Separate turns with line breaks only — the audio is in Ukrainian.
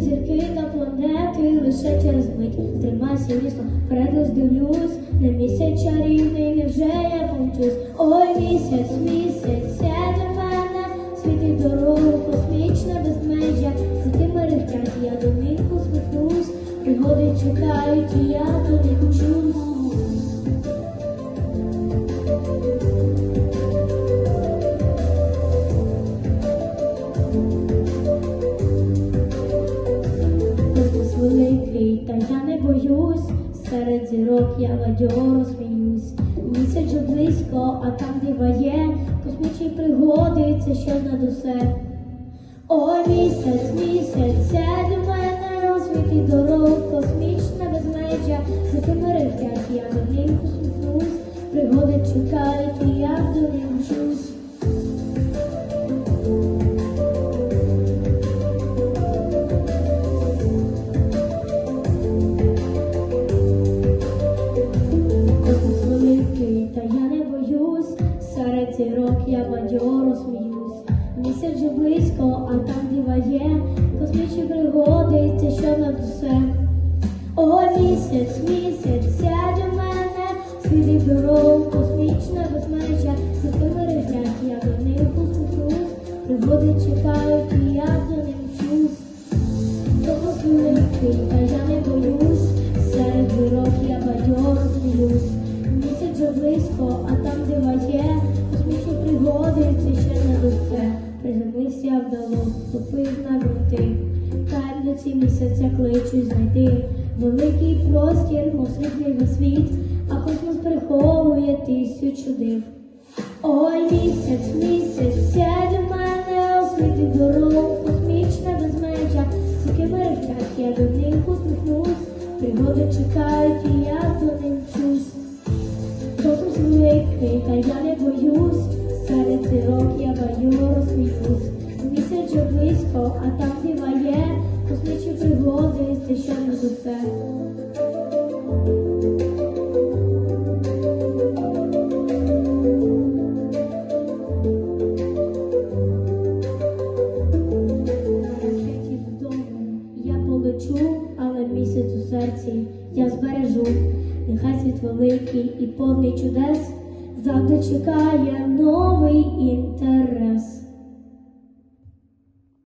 зупинка планети лише через мить. Тримайся місто, вперед роздивлюсь, на місяць чарівний, невже я помчусь? Ой, місяць, місяць, сядь до мене, світить дорогу, космічне безмежжя. За тими я до них усміхнусь, пригоди чекають, і я до них та я не боюсь, серед зірок я бадьоро сміюсь. Місяць же близько, а там дива є, космічні пригоди, це ще над усе. О, місяць, місяць, сядь до мене, освіти дорог, космічна безмежя, за тим рехтять, я до них усміхнусь, пригоди чекають, і я до них вчусь. Серед зірок я бадьоро сміюсь. Місяць же близько, а там дива є, космічні пригоди, це що над усе. О, місяць, місяць, сядь у мене, світи дорог, космічна безмежя, за тими речать, я до них усміхнусь, пригоди чекають, і я до них вчусь. Космос великий, та я не боюсь, серед зірок я бадьоро сміюсь. Місяць же близько, а там дива є, це ще не усе. Приземлився вдало, ступив на ґрунти. Таємниці місяця кличуть знайти. Великий простір, весь світ, а космос приховує тисячу див. Ой, місяць, місяць, сядь у мене, освіти дорогу, космічна безмежа, тільки мерехтять, я до них усміхнусь, пригоди чекають, і я до них вчусь. Космос великий, та я не боюсь, баю. Місяць же близько, а там дива є, космічні пригоди, це що не полечу, але місяць у серці я збережу. Нехай світ великий і повний чудес завжди чекає новий інтерес.